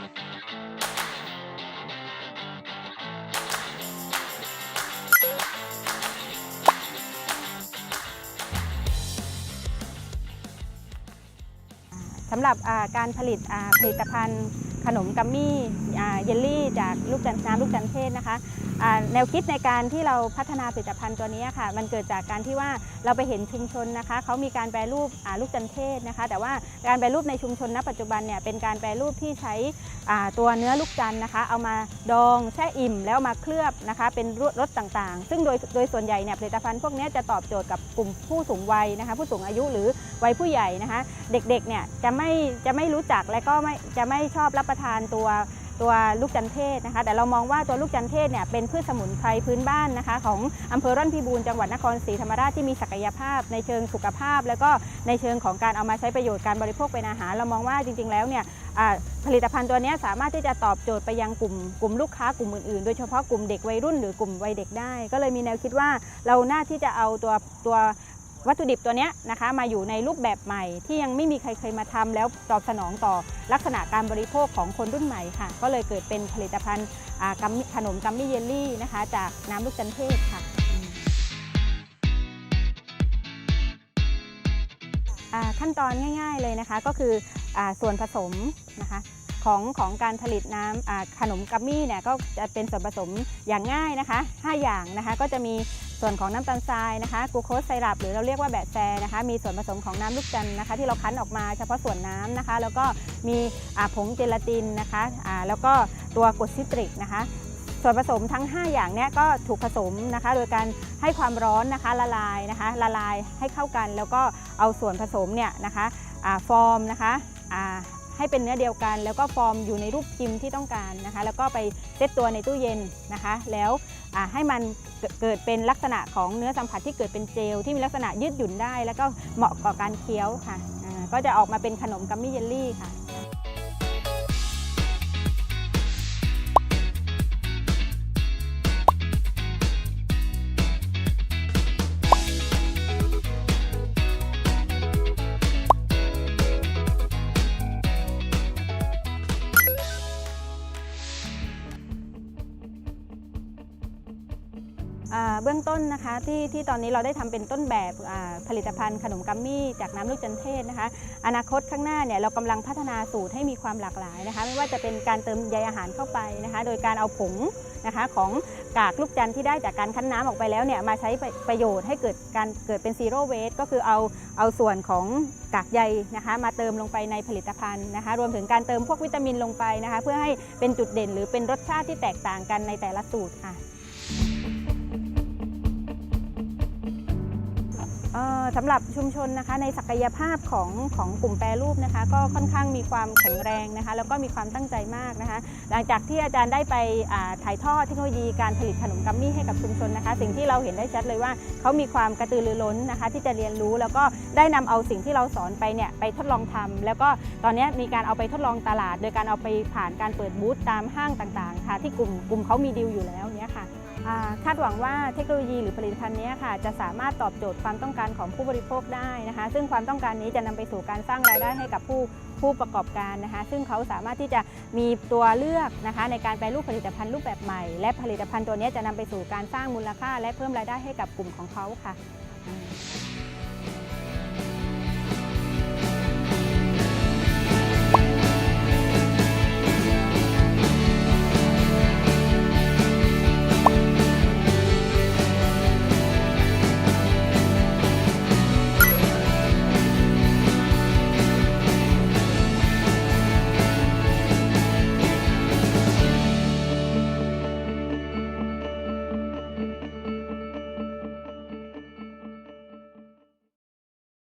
สำหรับการผลิตผลิตภัณฑ์ ขนมกัมมี่เยลลี่ จากลูกจันทน้ำลูกจันเทศนะคะแนวคิดในการที่เราพัฒนาผลิตภัณฑ์ตัวนี้ค่ะ มันเกิดจากการที่ว่าเราไปเห็นชุมชนนะคะเขามีการแปรรูปลูกจันเทศนะคะ แต่ว่าการแปรรูปในชุมชนณปัจจุบันเนี่ยเป็นการแปรรูปที่ใช้ตัวเนื้อลูกจันนะคะ เอามาดองแช่อิ่มแล้วมาเคลือบนะคะ เป็นรสต่างๆ ซึ่งโดยโดยส่วนใหญ่เนี่ยผลิตภัณฑ์พวกนี้จะตอบโจทย์กับกลุ่มผู้สูงวัยนะคะ ผู้สูงอายุหรือวัยผู้ใหญ่นะคะ เด็กๆเนี่ยจะไม่จะไม่รู้จักและก็ไม่จะไม่ชอบรับประทานตัวตัวลูกจันเทศนะคะ แต่เรามองว่าตัวลูกจันเทศเนี่ยเป็นพืชสมุนไพรพื้นบ้านนะคะ ของอำเภอร่อนพิบูรณ์จังหวัดนครศรีธรรมราชที่มีศักยภาพในเชิงสุขภาพ แล้วก็ในเชิงของการเอามาใช้ประโยชน์การบริโภคเป็นอาหาร เรามองว่าจริง ๆ แล้วเนี่ยผลิตภัณฑ์ตัวนี้สามารถที่จะตอบโจทย์ไปยังกลุ่มกลุ่มลูกค้ากลุ่มอื่นๆ โดยเฉพาะกลุ่มเด็กวัยรุ่นหรือ กลุ่มวัยเด็กได้ ก็เลยมีแนวคิดว่าเราน่าที่จะเอาตัวตัว วัตถุดิบตัวนี้นะคะมาอยู่ในรูปแบบใหม่ที่ยังไม่มีใครเคยมาทำแล้วตอบสนองต่อลักษณะการบริโภคของคนรุ่นใหม่ค่ะ ก็เลยเกิดเป็นผลิตภัณฑ์ขนมกัมมี่เยลลี่นะคะ จากน้ำลูกจันเทศค่ะขั้นตอนง่าย ๆเลยนะคะก็คืออส่วนผสมนะคะของของการผลิตน้ำขนมกัมมี่เนี่ยก็จะเป็นส่วนผสมอย่างง่ายนะคะ 5 อย่างนะคะก็จะมี ส่วนของน้ำตาลทรายนะคะกูโคสไซรัปหรือเราเรียกว่าแบะแซนะคะ มีส่วนผสมของน้ำลูกจันนะคะ ที่เราคั้นออกมาเฉพาะส่วนน้ำนะคะ แล้วก็มีผงเจลาตินนะคะแล้วก็ตัวกรดซิตริกนะคะส่วนผสมทั้ง 5 อย่างเนี้ยก็ถูกผสมนะคะ โดยการให้ความร้อนนะคะละลายนะคะ ละลายให้เข้ากัน แล้วก็เอาส่วนผสมเนี่ยนะคะฟอร์มนะคะ ให้เป็นเนื้อเดียวกัน แล้วก็ฟอร์มอยู่ในรูปพิมพ์ที่ต้องการนะคะ แล้วก็ไปเซตตัวในตู้เย็นนะคะ แล้วให้มันเกิดเป็นลักษณะของเนื้อสัมผัสที่เกิดเป็นเจลที่มีลักษณะยืดหยุ่นได้ แล้วก็เหมาะกับการเคี้ยวค่ะก็จะออกมาเป็นขนมกัมมี่เยลลี่ค่ะ เบื้องต้นนะคะที่ที่ตอนนี้เราได้ทำเป็นต้นแบบผลิตภัณฑ์ขนมกัมมี่จากน้ำลูกจันเทศนะคะ อนาคตข้างหน้าเนี่ยเรากำลังพัฒนาสูตรให้มีความหลากหลายนะคะ ไม่ว่าจะเป็นการเติมใยอาหารเข้าไปนะคะ โดยการเอาผงนะคะของกากลูกจันที่ได้จากการคั้นน้ำออกไปแล้วเนี่ยมาใช้ประโยชน์ให้เกิดการเกิดเป็นซีโร่เวสก็คือเอาเอาส่วนของกากใยนะคะ มาเติมลงไปในผลิตภัณฑ์นะคะ รวมถึงการเติมพวกวิตามินลงไปนะคะ เพื่อให้เป็นจุดเด่นหรือเป็นรสชาติที่แตกต่างกันในแต่ละสูตรค่ะ สำหรับชุมชนนะคะในศักยภาพของของกลุ่มแปรรูปนะคะ ก็ค่อนข้างมีความแข็งแรงนะคะ แล้วก็มีความตั้งใจมากนะคะ หลังจากที่อาจารย์ได้ไปถ่ายทอดเทคโนโลยีการผลิตขนมกัมมี่ให้กับชุมชนนะคะ สิ่งที่เราเห็นได้ชัดเลยว่าเขามีความกระตือรือร้นนะคะ ที่จะเรียนรู้แล้วก็ได้นำเอาสิ่งที่เราสอนไปเนี่ยไปทดลองทำแล้วก็ตอนนี้มีการเอาไปทดลองตลาด โดยการเอาไปผ่านการเปิดบูธตามห้างต่างๆค่ะที่กลุ่มกลุ่มเขามีดีลอยู่แล้วเนี่ยค่ะ คาดหวังว่าเทคโนโลยีหรือผลิตภัณฑ์นี้ค่ะจะสามารถตอบโจทย์ความต้องการของผู้บริโภคได้นะคะ ซึ่งความต้องการนี้จะนำไปสู่การสร้างรายได้ให้กับผู้ผู้ประกอบการนะคะ ซึ่งเขาสามารถที่จะมีตัวเลือกนะคะ ในการแปรรูปผลิตภัณฑ์รูปแบบใหม่ และผลิตภัณฑ์ตัวนี้จะนำไปสู่การสร้างมูลค่า และเพิ่มรายได้ให้กับกลุ่มของเขาค่ะ